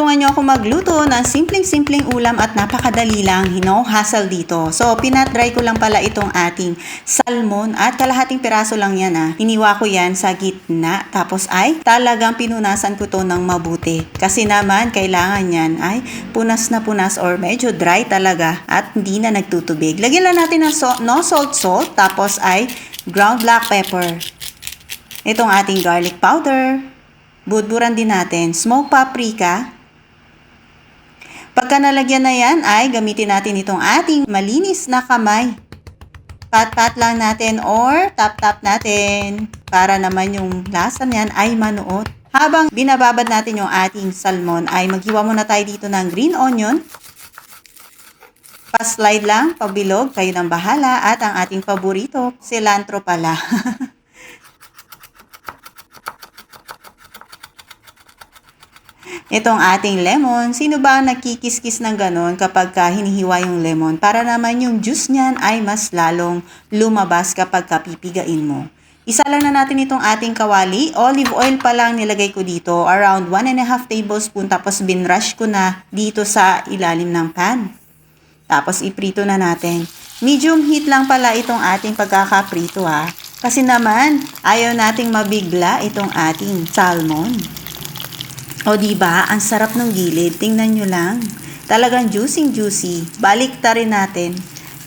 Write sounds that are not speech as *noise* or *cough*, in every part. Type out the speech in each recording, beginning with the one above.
tulungan nyo ako magluto ng simpleng-simpleng ulam at napakadali lang, no hassle dito. So, pinat-dry ko lang pala itong ating salmon at kalahating piraso lang yan ah. Hiniwa ko yan sa gitna tapos ay talagang pinunasan ko to ng mabuti. Kasi naman, kailangan yan ay punas na punas or medyo dry talaga at hindi na nagtutubig. Lagyan lang natin ng so- no salt salt tapos ay ground black pepper. Itong ating garlic powder. Budburan din natin. Smoked paprika. Pagka nalagyan na yan, ay gamitin natin itong ating malinis na kamay. Pat-pat lang natin or tap-tap natin para naman yung lasa niyan ay manuot. Habang binababad natin yung ating salmon, ay maghiwa muna tayo dito ng green onion. Pa-slide lang, pabilog, kayo ng bahala. At ang ating paborito, cilantro pala. *laughs* Itong ating lemon, sino ba ang nagkikiskis ng ganon kapag ka hinihiwa yung lemon? Para naman yung juice niyan ay mas lalong lumabas kapag kapipigain mo. Isa lang na natin itong ating kawali. Olive oil pa lang nilagay ko dito. Around 1 and a half tablespoon. Tapos binrush ko na dito sa ilalim ng pan. Tapos iprito na natin. Medium heat lang pala itong ating pagkakaprito ha. Kasi naman, ayaw nating mabigla itong ating salmon. O di ba, ang sarap ng gilid. Tingnan nyo lang. Talagang juicy juicy. Balik ta rin natin.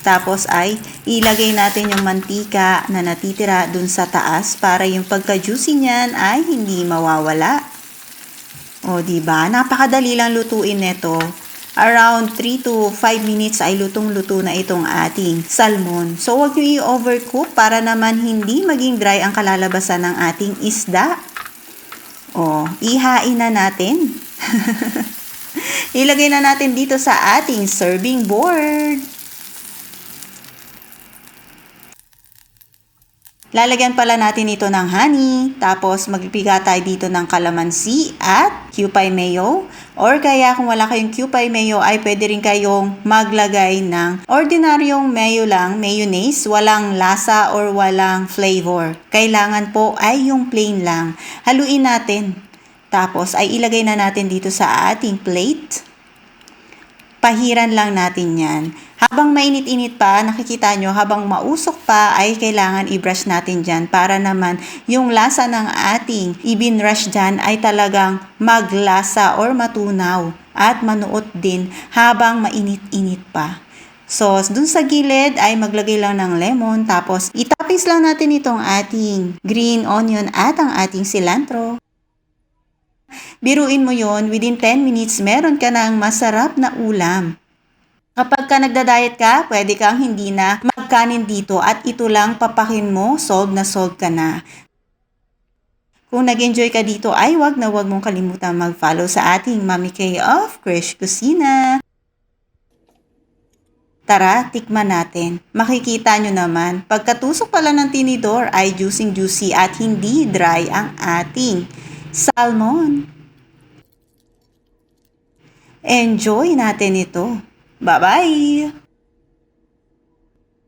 Tapos ay ilagay natin yung mantika na natitira dun sa taas para yung pagka-juicy niyan ay hindi mawawala. O di ba? Napakadali lang lutuin nito. Around 3 to 5 minutes ay lutong-luto na itong ating salmon. So, huwag nyo i-overcook para naman hindi maging dry ang kalalabasan ng ating isda. O, ihain na natin. *laughs* Ilagay na natin dito sa ating serving board. Lalagyan pala natin ito ng honey, tapos magpiga tayo dito ng calamansi at cupay mayo. Or kaya kung wala kayong cupay mayo ay pwede rin kayong maglagay ng ordinaryong mayo lang, mayonnaise, walang lasa or walang flavor. Kailangan po ay yung plain lang. Haluin natin. Tapos ay ilagay na natin dito sa ating plate. Pahiran lang natin yan. Habang mainit-init pa, nakikita nyo, habang mausok pa, ay kailangan i-brush natin dyan para naman yung lasa ng ating ibinrush dyan ay talagang maglasa or matunaw at manuot din habang mainit-init pa. So, dun sa gilid ay maglagay lang ng lemon tapos itapis lang natin itong ating green onion at ang ating cilantro. Biruin mo yon within 10 minutes, meron ka ng masarap na ulam. Kapag ka nagda-diet ka, pwede kang hindi na magkanin dito at ito lang papakin mo, solve na solve ka na. Kung nag-enjoy ka dito ay wag na wag mong kalimutan mag-follow sa ating Mami K of Krish Kusina. Tara, tikman natin. Makikita nyo naman, pagkatusok pala ng tinidor ay juicing-juicy at hindi dry ang ating salmon. Enjoy natin ito. Bye-bye!